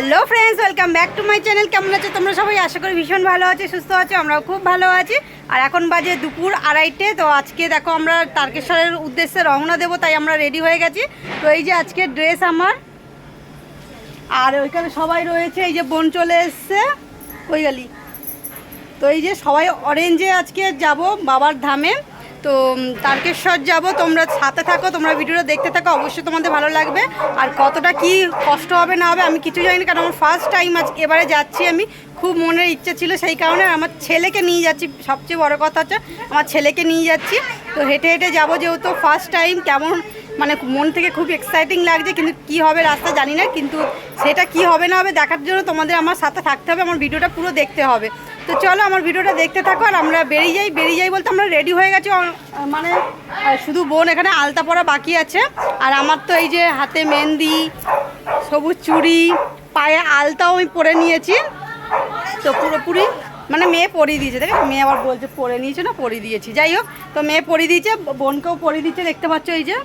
Hello friends welcome back to my channel কেমন আছো তোমরা সবাই? আশা করি ভীষণ ভালো আছো, সুস্থ আছো, আমরাও খুব ভালো আছি। আর এখন বাজে দুপুর আড়াইটে, তো আজকে দেখো আমরা তারকেশ্বরের উদ্দেশ্যে রওনা দেবো, তাই আমরা রেডি হয়ে গেছি। তো এই যে আজকে ড্রেস আমার। আর ওইখানে সবাই রয়েছে, এই যে বোন চলে এসছে। ওই গেলি। তো এই যে সবাই অরেঞ্জে আজকে যাব বাবার ধামে। তো তারকেশ্বর যাব, তোমরা সাথে থাকো, তোমরা ভিডিওটা দেখতে থাকো, অবশ্যই তোমাদের ভালো লাগবে। আর কতটা কি কষ্ট হবে না হবে, আমি কিছু জানি না, কারণ আমার ফার্স্ট টাইম আজ এবারে যাচ্ছি আমি, খুব মনের ইচ্ছা ছিল সেই কারণে আমার ছেলেকে নিয়ে যাচ্ছি, সবচেয়ে বড় কথা হচ্ছে, আমার ছেলেকে নিয়ে যাচ্ছি। তো হেঁটে হেঁটে যাব যেহেতু ফার্স্ট টাইম কেমন মানে মন থেকে খুব এক্সাইটিং লাগছে কিন্তু কি হবে রাস্তা জানি না, কিন্তু সেটা কি হবে না হবে দেখার জন্য তোমাদের আমার সাথে থাকতে হবে, আমার ভিডিওটা পুরো দেখতে হবে। তো চলো আমার ভিডিওটা দেখতে থাকো আর আমরা বেরিয়ে যাই বেরিয়ে যাই বলতে আমরা রেডি হয়ে গেছি মানে শুধু বোন এখানে আলতা পরা বাকি আছে। আর আমার তো এই যে হাতে মেহেন্দি, সবুজ চুড়ি, পায়ে আলতাও আমি পরে নিয়েছি। তো পুরোপুরি মানে মেয়ে পরিয়ে দিয়েছে দেখ মেয়ে আবার বলছে পরে নিয়েছে না, পরিয়ে দিয়েছি। যাই হোক, তো মেয়ে পরিয়ে দিয়েছে, বোনকেও পরিয়ে দিচ্ছে, দেখতে পাচ্ছ এই যে।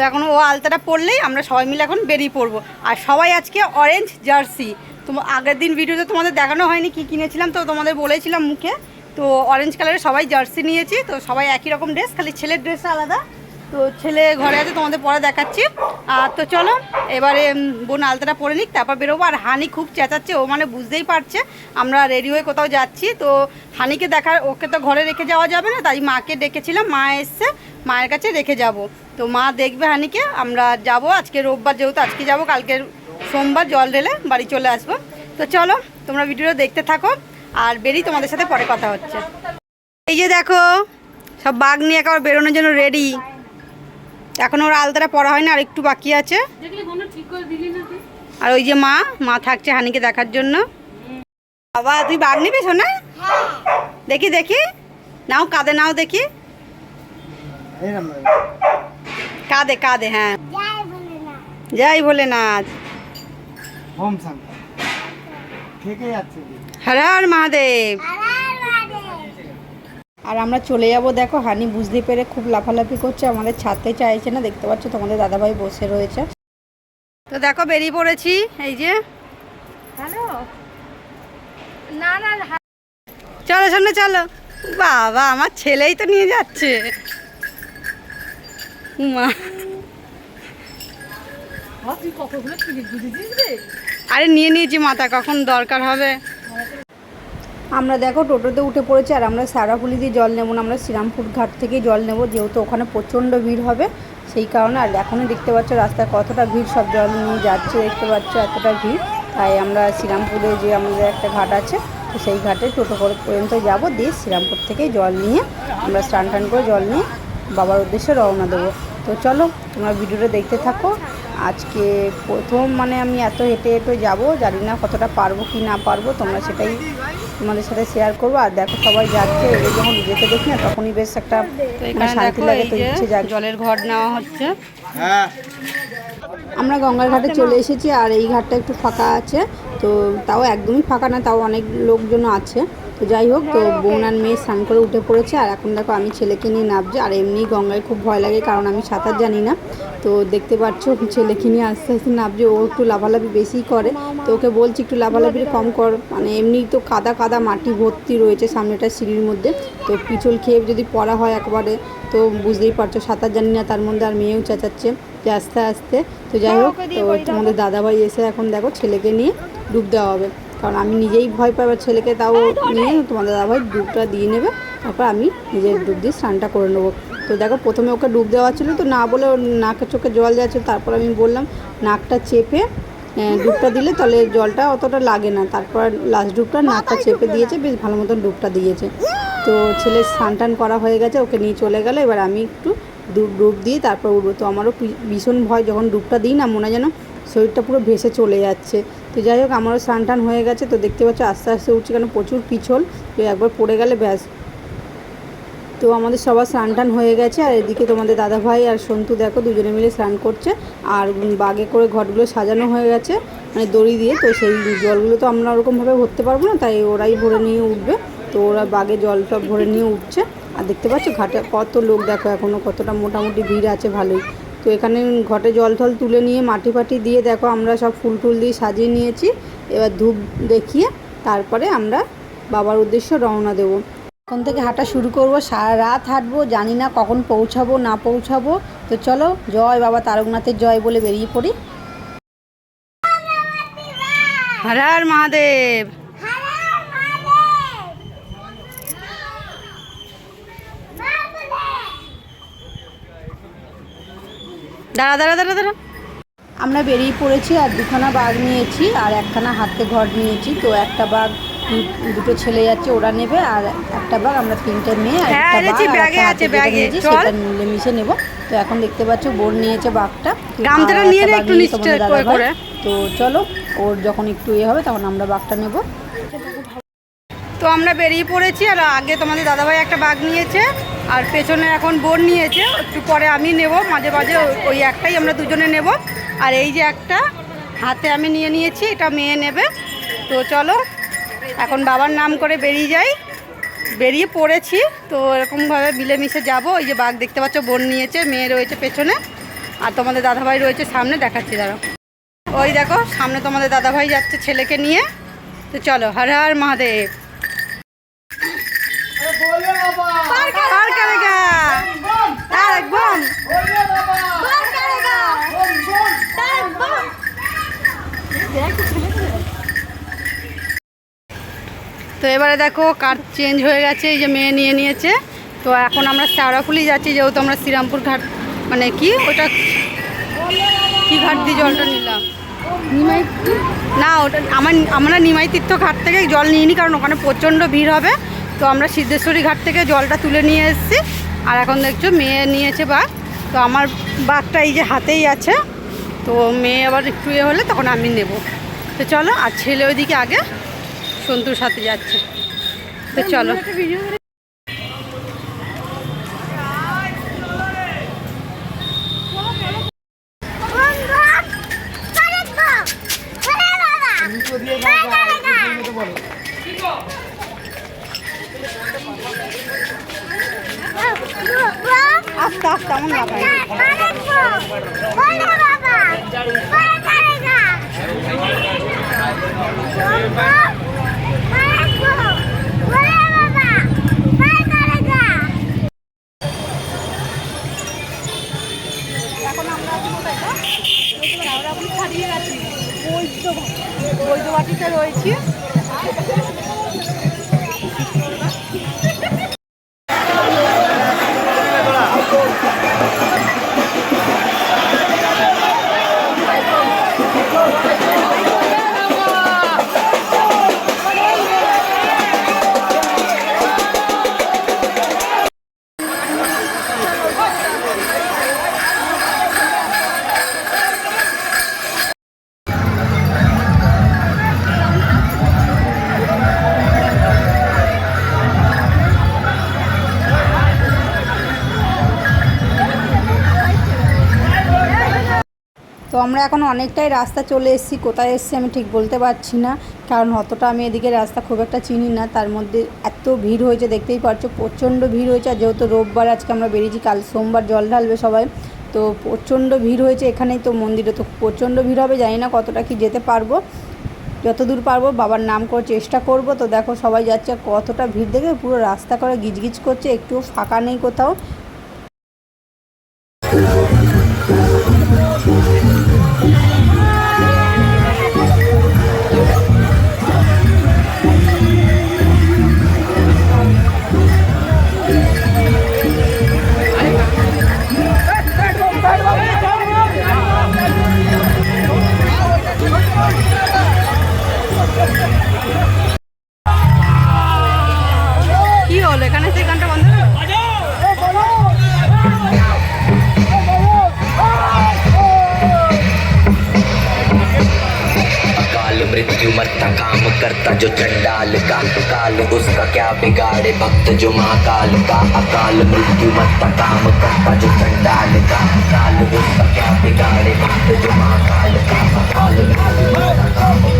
তো এখন ও আলতাটা পরলেই আমরা সবাই মিলে এখন বেরিয়ে পড়ব। আর সবাই আজকে অরেঞ্জ জার্সি তো আগের দিন ভিডিওতে তোমাদের দেখানো হয়নি, কি কিনেছিলাম তো তোমাদের বলেছিলাম মুখে। তো অরেঞ্জ কালারের সবাই জার্সি নিয়েছি, তো সবাই একই রকম ড্রেস খালি ছেলের ড্রেসটা আলাদা। তো ছেলে ঘরে আছে, তোমাদের পরে দেখাচ্ছি। আর তো চলো, এবারে বোন আলতাটা পরে নিক, তারপর বেরোবো। আর হানি খুব চেঁচাচ্ছে, ও মানে বুঝতেই পারছে, আমরা রেডি হয়ে কোথাও যাচ্ছি। তো হানিকে দেখার, ওকে তো ঘরে রেখে যাওয়া যাবে না, তাই মাকে ডেকেছিলাম। মা এসছে, মায়ের কাছে রেখে যাব। তো মা দেখবে হানিকে, আমরা যাব আজকে রোববার, যেহেতু আজকে যাব, কালকে সোমবার জল ঢেলে বাড়ি চলে আসব। তো চলো, তোমরা ভিডিওটা দেখতে থাকো, আর বেরিয়ে তোমাদের সাথে পরে কথা হচ্ছে। এই যে দেখো, সব বাঘ নিয়ে একেবারে বেরোনোর জন্য রেডি এখন ওর আলতাটা পড়া হয় না আর একটু বাকি আছে। আর ওই যে মা মা থাকছে হানিকে দেখার জন্য। বাবা তুই বাঘ নিবি শোনা দেখি দেখি। নাও কাঁদে নাও দেখি। কাঁদে কাঁদে হ্যাঁ। যাই থেকে যাচ্ছে? হর হর মহাদেব। আর আমরা চলে যাব দেখো হানি বুঝতে পেরে খুব লাফালাফি করছে আমাদের ছাড়তে চাইছে না দেখতে পাচ্ছ তোমাদের দাদাভাই বসে রয়েছে। তো দেখো বেরিয়ে পড়েছি এই যে। হ্যালো? না না চলো সামনে চলো। বাবা আমার ছেলেই তো নিয়ে যাচ্ছে। মা। রে? আরে নিয়ে নিয়েছি মাথা কখন দরকার হবে? আমরা দেখো টোটোতে উঠে পড়েছি আর আমরা সারাপুলি দিয়ে জল নেব না, আমরা শ্রীরামপুর ঘাট থেকে জল নেব, যেহেতু ওখানে প্রচণ্ড ভিড় হবে, সেই কারণে আর এখনই দেখতে পাচ্ছ রাস্তায় কতটা ভিড়, সব জল নিয়ে যাচ্ছে দেখতে পাচ্ছ এতটা ভিড়, তাই আমরা শ্রীরামপুরে যে আমাদের একটা ঘাট আছে, তো সেই ঘাটে টোটো করে পর্যন্ত যাব, দিয়ে শ্রীরামপুর থেকে জল নিয়ে আমরা স্নান টান করে জল নিয়ে বাবার উদ্দেশ্যে রওনা দেবো। তো চলো তোমরা ভিডিওটা দেখতে থাকো, আজকে প্রথম মানে আমি এত হেঁটে হেঁটে যাব, জানি না কতটা পারব কি না পারব, তোমরা সেটাই তোমাদের সাথে শেয়ার করব। আর দেখো সবাই যাচ্ছে এগুলো যখন যেতে দেখি না তখনই বেশ একটা মানে শান্তি লাগে তো ইচ্ছে যাক জলের ঘর নেওয়া হচ্ছে। হ্যাঁ। আমরা গঙ্গার ঘাটে চলে এসেছি আর এই ঘাটটা একটু ফাঁকা আছে। তো তাও একদমই ফাঁকা না, তাও অনেক লোকজন আছে। তো যাই হোক, তো বোন আর মেয়ে স্নান করে উঠে পড়েছে, আর এখন দেখো আমি ছেলেকে নিয়ে নামছি, আর এমনি গঙ্গায় খুব ভয় লাগে, কারণ আমি সাঁতার জানি না। তো দেখতে পাচ্ছ, ছেলেকে নিয়ে আস্তে আস্তে নামছে, ও একটু লাফালাফি বেশিই করে। তো ওকে বলছি, একটু লাফালাফি কম কর। মানে এমনি তো কাদা কাদা মাটি ভর্তি রয়েছে সামনেটা সিঁড়ির মধ্যে। তো পিছল খেয়ে যদি পড়া হয় একবারে, তো বুঝতেই পারছ, সাঁতার জানি না, তার মধ্যে আর মেয়েও চেঁচাচ্ছে, যে আস্তে আস্তে। তো যাই হোক, তো তোমাদের দাদাভাই এসে এখন দেখো ছেলেকে নিয়ে ডুব দেওয়া হবে। কারণ আমি নিজেই ভয় পাই এবার ছেলেকে তাও নিয়ে তোমাদের দাদাভাই ডুবটা দিয়ে নেবে। তারপর আমি নিজের ডুব দিয়ে স্নানটা করে নেব। তো দেখো, প্রথমে ওকে ডুব দেওয়া ছিল তো না বলে ওর নাকের চোখে জল যাচ্ছিল তারপর আমি বললাম, নাকটা চেপে ডুবটা দিলে তাহলে জলটা অতটা লাগে না। তারপর লাস্ট ডুবটা নাকটা চেপে দিয়েছে, বেশ ভালো মতন ডুবটা দিয়েছে। তো ছেলের স্নান টান করা হয়ে গেছে, ওকে নিয়ে চলে গেল। এবার আমি একটু ডুব ডুব দিয়ে তারপর উঠবো। তো আমারও ভীষণ ভয়, যখন ডুবটা দিই না, মনে যেন শরীরটা পুরো ভেসে চলে যাচ্ছে। তো যাই হোক, আমারও স্নান টান হয়ে গেছে, তো দেখতে পাচ্ছ আস্তে আস্তে উঠছে কেন প্রচুর পিছল তো একবার পড়ে গেলে ব্যাস। তো আমাদের সবার স্নান টান হয়ে গেছে, আর এদিকে তোমাদের দাদা ভাই আর সন্তু দেখো দুজনে মিলে স্নান করছে, আর বাগে করে ঘরগুলো সাজানো হয়ে গেছে মানে দড়ি দিয়ে, তো সেই জলগুলো তো আমরা ওরকমভাবে ভরতে পারব না, তাই ওরাই ভরে নিয়ে উঠবে। তো ওরা বাগে জল ভরে নিয়ে উঠছে, আর দেখতে পাচ্ছ ঘাটে কত লোক দেখো এখনও কতটা মোটামুটি ভিড় আছে, ভালোই। তো এখানে ঘটে জল টল তুলে নিয়ে মাটি ফাটি দিয়ে দেখো আমরা সব ফুল টুল দিয়ে সাজিয়ে নিয়েছি। এবার ধূপ দেখিয়ে তারপরে আমরা বাবার উদ্দেশ্যে রওনা দেবো। এখন থেকে হাঁটা শুরু করব, সারা রাত হাঁটবো, জানি না কখন পৌঁছাবো, না পৌঁছাবো। তো চলো, জয় বাবা তারকনাথের জয় বলে বেরিয়ে পড়ি। হর মহাদেব! দাঁড়া দাঁড়া দাঁড়া দাঁড়া। আমরা বেরিয়ে পড়েছি আর দুখানা বাঘ নিয়েছি আর একখানা হাতে ঘর নিয়েছি। তো একটা বাঘ দুটো ছেলে যাচ্ছে ওরা নেবে আর একটা বাঘ আমরা তিনটে মেয়ে আর হ্যাঁ, একটা বাঘ আছে, ব্যাগে। সেটা মিলেমিশে নেব। তো এখন দেখতে পাচ্ছ বোর নিয়েছে বাঘটা। গামছাটা নিয়ে নে একটু নিয়েছে করে। তো চলো ওর যখন একটু ইয়ে হবে তখন আমরা বাঘটা নেব। তো আমরা বেরিয়ে পড়েছি আর আগে তোমাদের দাদাভাই একটা বাঘ নিয়েছে। আর পেছনে এখন বোন নিয়েছে একটু পরে আমি নেব মাঝে মাঝে ওই- একটাই আমরা দুজনে নেব। আর এই যে একটা হাতে আমি নিয়ে নিয়েছি এটা মেয়ে নেবে। তো চলো এখন বাবার নাম করে বেরিয়ে যাই। বেরিয়ে পড়েছি তো এরকমভাবে মিলেমিশে যাব। ওই যে বাঘ দেখতে পাচ্ছ বোন নিয়েছে মেয়ে রয়েছে পেছনে। আর তোমাদের দাদাভাই রয়েছে সামনে দেখাচ্ছি দাঁড়াও। ওই দেখো সামনে তোমাদের দাদাভাই যাচ্ছে ছেলেকে নিয়ে। তো চলো হর হর মহাদেব। তো এবারে দেখো কার চেঞ্জ হয়ে গেছে, এই যে মেয়ে নিয়ে নিয়েছে। তো এখন আমরা শ্যাওড়াফুলি যাচ্ছি, যেহেতু আমরা শ্রীরামপুর ঘাট মানে কি ওটা কি ঘাট দিয়ে জলটা নিলাম? নিমাই না, ওটা আমার, আমরা নিমাই তীর্থ ঘাট থেকে জল নিয়ে নিই কারণ ওখানে প্রচণ্ড ভিড় হবে। তো আমরা সিদ্ধেশ্বরী ঘাট থেকে জলটা তুলে নিয়ে এসেছি। আর এখন দেখছ মেয়ে নিয়েছে বাঘ। তো আমার বাঘটা এই যে হাতেই আছে। তো মেয়ে আবার একটু ইয়ে হলে তখন আমি নেব। তো চলো, আর ছেলে ওইদিকে আগে। সন্তুর সাথে যাচ্ছে। তো চলো। আস্তে আস্তে আমার লাগাই বৈদ্য বাটিতে রয়েছি। তো আমরা এখন অনেকটাই রাস্তা চলে এসেছি, কোথায় এসেছি আমি ঠিক বলতে পারছি না। কারণ অতটা আমি এদিকে রাস্তা খুব একটা চিনি না, তার মধ্যে এত ভিড় হয়েছে, দেখতেই পারছ, প্রচণ্ড ভিড় হয়েছে। আর যেহেতু রোববার, আজকে আমরা বেরিয়েছি, কাল সোমবার জল ঢালবে সবাই, তো প্রচণ্ড ভিড় হয়েছে এখানেই তো মন্দিরে। তো প্রচণ্ড ভিড় হবে, জানি না কতটা কি যেতে পারব, যতদূর পারব, বাবার নাম করে চেষ্টা করব। তো দেখো সবাই যাচ্ছে কতটা ভিড় দেখে পুরো রাস্তা করে গিজগিজ করছে, একটুও ফাঁকা নেই কোথাও। मृत्यु मरता, काम करता, जो चंडाल का काल, उसका क्या बिगाड़े भक्त जो महाकाल का अकाल? मृत्यु मरता, काम करता, जो चंडाल का काल, उसका क्या बिगाड़े भक्त जो महाकाल का अकाल? काम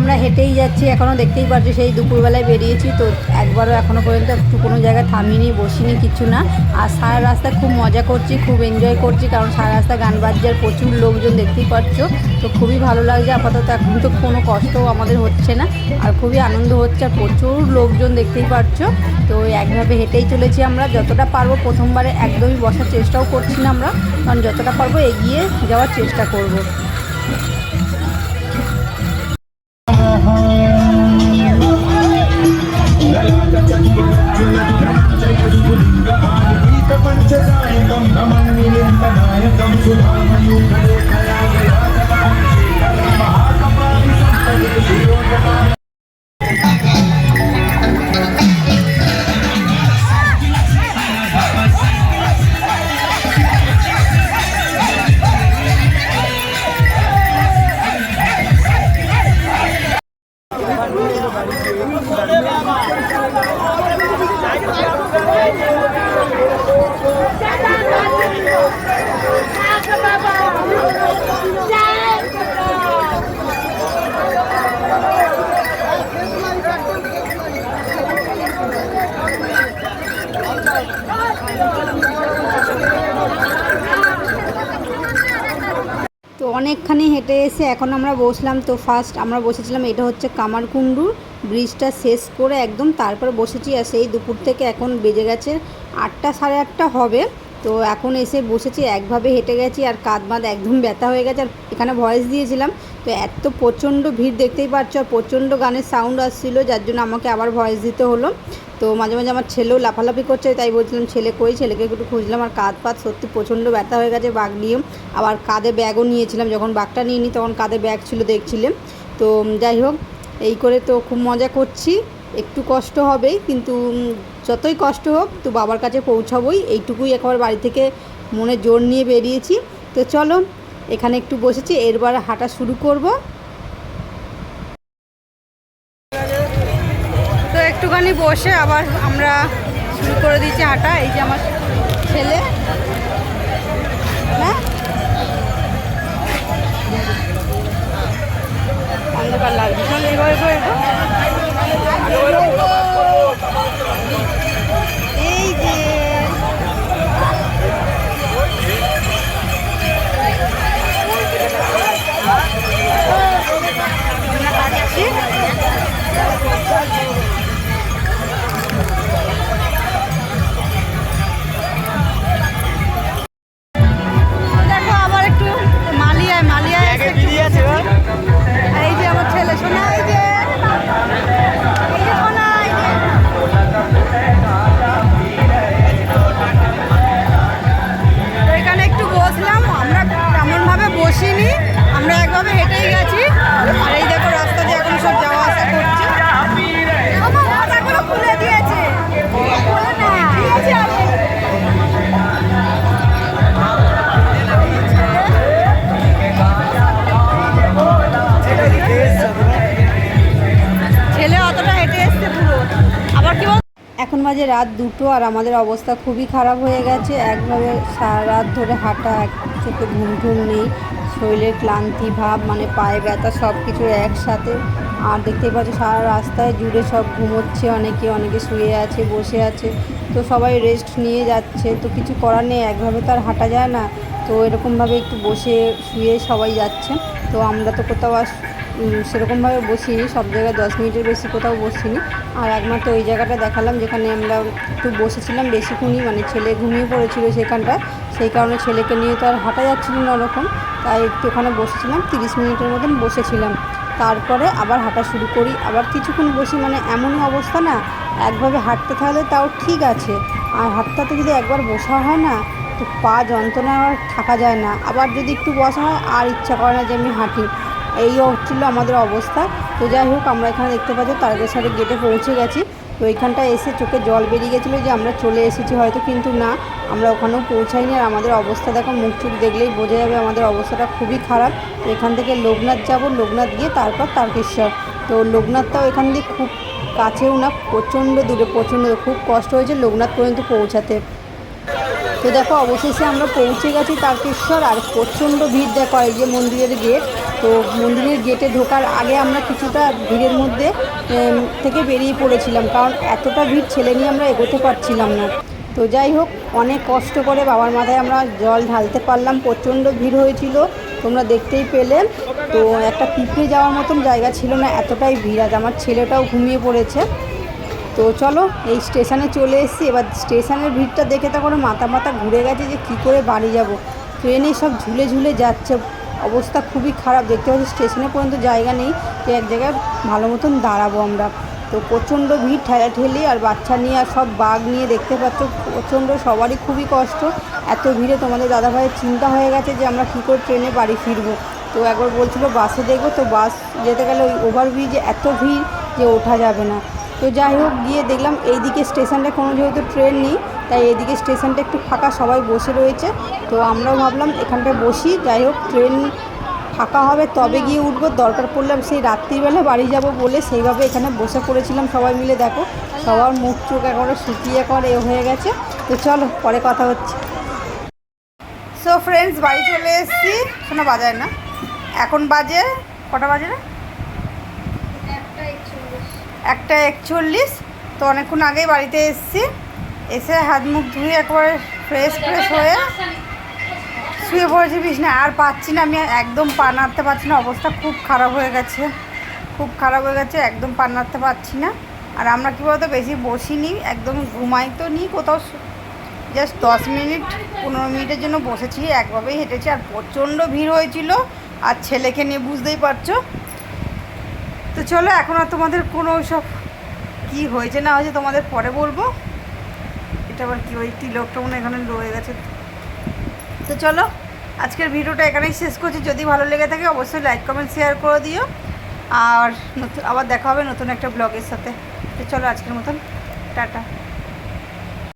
আমরা হেঁটেই যাচ্ছি এখনও দেখতেই পাচ্ছি সেই দুপুরবেলায় বেরিয়েছি, তো একবারও এখনও পর্যন্ত একটু কোনো জায়গায় থামিনি, বসিনি কিছু না। আর সারা রাস্তায় খুব মজা করছি, খুব এনজয় করছি, কারণ সারা রাস্তা গান বাজছে আর প্রচুর লোকজন দেখতেই পাচ্ছ তো খুবই ভালো লাগছে, আপাতত এখন তো কোনো কষ্টও আমাদের হচ্ছে না, আর খুবই আনন্দ হচ্ছে, আর প্রচুর লোকজন দেখতেই পাচ্ছ তো একভাবে হেঁটেই চলেছি আমরা, যতটা পারব প্রথমবারে একদমই বসার চেষ্টাও করছি না আমরা, কারণ যতটা পারব এগিয়ে যাওয়ার চেষ্টা করব। I'm coming to harm you. অনেকখানি হেঁটে এসে এখন আমরা বসলাম তো ফার্স্ট আমরা বসেছিলাম এটা হচ্ছে কামারকুণ্ডু ব্রিজটা শেষ করে একদম তারপর বসেছি আর সেই দুপুর থেকে এখন বেজে গেছে আটটা সাড়ে আটটা হবে। তো এখন এসে বসেছি, একভাবে হেঁটে গেছি আর কাঁধ বাঁধ একদম ব্যথা হয়ে গেছে আর এখানে ভয়েস দিয়েছিলাম তো এত প্রচণ্ড ভিড় দেখতেই পাচ্ছ, আর প্রচণ্ড গানের সাউন্ড আসছিল, যার জন্য আমাকে আবার ভয়েস দিতে হলো। তো মাঝে মাঝে আমার ছেলেও লাফালাফি করছে, তাই বলছিলাম, ছেলে কই? ছেলেকে একটু খুঁজলাম, আর কাঁধ পাত সত্যি প্রচণ্ড ব্যথা হয়ে গেছে বাঘ নিয়ে আবার কাঁধে ব্যাগও নিয়েছিলাম, যখন বাঘটা নিয়ে নিই তখন কাঁধে ব্যাগ ছিল দেখছিলাম। তো যাই হোক, এই করে তো খুব মজা করছি। একটু কষ্ট হবেই, কিন্তু যতই কষ্ট হোক, তো বাবার কাছে পৌঁছাবোই। এইটুকুই একবার বাড়ি থেকে মনে জোর নিয়ে বেরিয়েছি। তো চলো এখানে একটু বসেছি এরবার হাঁটা শুরু করব। তো একটুখানি বসে আবার আমরা শুরু করে দিয়েছি হাঁটা, এই যে আমার ছেলে। না অন্ধকার লাগছে। চল বাজে রাত দুটো আর আমাদের অবস্থা খুবই খারাপ হয়ে গেছে। একভাবে সারা রাত ধরে হাঁটা, এক চোখে ঘুম টুম নেই, শরীরের ক্লান্তি ভাব মানে পায়ে ব্যথা সব কিছু একসাথে। আর দেখতে পাচ্ছি সারা রাস্তায় জুড়ে সব ঘুমোচ্ছে অনেকে অনেকে শুয়ে আছে, বসে আছে। তো সবাই রেস্ট নিয়ে যাচ্ছে। তো কিছু করার নেই, একভাবে তো আর হাঁটা যায় না। তো এরকমভাবে একটু বসে শুয়ে সবাই যাচ্ছে। তো আমরা তো কোথাও আর সেরকমভাবে বসিনি, সব জায়গায় দশ মিনিটের বেশি কোথাও বসিনি। আর একমাত্র ওই জায়গাটা দেখালাম যেখানে আমরা একটু বসেছিলাম বেশিক্ষণই মানে ছেলে ঘুমিয়ে পড়েছিল সেখানটায়। সেই কারণে ছেলেকে নিয়ে তো আর হাঁটা যাচ্ছিল না ওরকম, তাই একটু ওখানে বসেছিলাম, তিরিশ মিনিটের মতন বসেছিলাম। তারপরে আবার হাঁটা শুরু করি, আবার কিছুক্ষণ বসি মানে এমনই অবস্থা না, একভাবে হাঁটতে থাকলে তাও ঠিক আছে। আর হাঁটতে যদি একবার বসা হয় না, তো পা যন্ত্রণা আর থাকা যায় না। আবার যদি একটু বসা হয়, আর ইচ্ছা করে না যে আমি হাঁটি। এই হচ্ছিল আমাদের অবস্থা। তো যাই হোক, আমরা এখানে দেখতে পাচ্ছি তারকেশ্বরের গেটে পৌঁছে গেছি। তো এইখানটা এসে চোখে জল বেরিয়ে গেছিল যে আমরা চলে এসেছি হয়তো, কিন্তু না, আমরা ওখানেও পৌঁছাইনি। আর আমাদের অবস্থা দেখো, মুখ চুখ দেখলেই বোঝা যাবে আমাদের অবস্থাটা খুবই খারাপ। তো এখান থেকে লোকনাথ যাব, লোকনাথ গিয়ে তারপর তারকেশ্বর। তো লোকনাথটাও এখান দিয়ে খুব কাছেও না, প্রচণ্ড দূরে, প্রচণ্ড খুব কষ্ট হয়েছে লোকনাথ পর্যন্ত পৌঁছাতে। তো দেখো, অবশেষে আমরা পৌঁছে গেছি তারকেশ্বর, আর প্রচণ্ড ভিড় দেখো, এই যে মন্দিরের গেট তো মন্দিরের গেটে ঢোকার আগে আমরা কিছুটা ভিড়ের মধ্যে থেকে বেরিয়ে পড়েছিলাম। কারণ এতটা ভিড় ছেলে নিয়ে আমরা এগোতে পারছিলাম না। তো যাই হোক, অনেক কষ্ট করে বাবার মাথায় আমরা জল ঢালতে পারলাম। প্রচণ্ড ভিড় হয়েছিল, তোমরা দেখতেই পেলে। তো একটা পিঁপড়ে যাওয়ার মতন জায়গা ছিল না, এতটাই ভিড়। আজ আমার ছেলেটাও ঘুমিয়ে পড়েছে। তো চলো, এই স্টেশনে চলে এসেছি। এবার স্টেশনের ভিড়টা দেখে তখন মাথা মাথা ঘুরে গেছে যে কি করে বাড়ি যাব। ট্রেনে সব ঝুলে ঝুলে যাচ্ছে। অবস্থা খুবই খারাপ, দেখতে পাচ্ছি স্টেশনে পর্যন্ত জায়গা নেই, যে এক জায়গায় ভালো মতন দাঁড়াবো আমরা। তো প্রচণ্ড ভিড় ঠেলা ঠেলাঠেলি আর বাচ্চা নিয়ে আর সব বাঘ নিয়ে দেখতে পাচ্ছ, প্রচণ্ড সবারই খুবই কষ্ট। এত ভিড়ে তোমাদের দাদাভাইয়ের চিন্তা হয়ে গেছে যে আমরা কী করে ট্রেনে বাড়ি ফিরবো। তো একবার বলছিল, বাসে দেখব? তো বাস যেতে গেলে ওই ওভারব্রিজে এত ভিড় যে ওঠা যাবে না। তো যাই হোক, গিয়ে দেখলাম এইদিকে স্টেশনটা কোনো যেহেতু ট্রেন নেই তাই এদিকে স্টেশনটা একটু ফাঁকা সবাই বসে রয়েছে। তো আমরাও ভাবলাম এখানটায় বসি যাই হোক ট্রেন ফাঁকা হবে তবে গিয়ে উঠবো। দরকার পড়লে আমি সেই রাত্রিবেলা বাড়ি যাব বলে সেইভাবে এখানে বসে পড়েছিলাম সবাই মিলে দেখো। সবার মুখ চোখ একেবারে শুকিয়ে করে এ হয়ে গেছে। তো চলো পরে কথা হচ্ছে। সো ফ্রেন্ডস বাড়ি চলে এসেছি। শোনো বাজায় না। এখন বাজে কটা বাজে না একটা একচল্লিশ। তো অনেকক্ষণ আগেই বাড়িতে এসেছি। এসে হাত মুখ ধুয়ে একবারে ফ্রেশ ফ্রেশ হয়ে শুয়ে পড়েছি বিছনায়। আর পাচ্ছি না, আমি একদম পা নাড়তে পারছি না, অবস্থা খুব খারাপ হয়ে গেছে। খুব খারাপ হয়ে গেছে, একদম পা নাড়তে পারছি না। আর আমরা কী বলতো, বেশি বসিনি, একদম ঘুমাই তো নিই কোথাও জাস্ট দশ মিনিট, পনেরো মিনিটের জন্য বসেছি, একভাবেই হেঁটেছি। আর প্রচণ্ড ভিড় হয়েছিল, আর ছেলেকে নিয়ে বুঝতেই পারছ। তো চলো, এখন আর তোমাদের কোনো সব কী হয়েছে না হয়েছে তোমাদের পরে বলব। এটা আবার কি, ওই তিলকটা মনে এখানে রয়ে গেছে। তো চলো, আজকের ভিডিওটা এখানেই শেষ করছি। যদি ভালো লেগে থাকে অবশ্যই লাইক, কমেন্ট, শেয়ার করে দিও। আর নতুন, আবার দেখা হবে নতুন একটা ব্লগের সাথে। তো চলো, আজকের মতন, টাটা।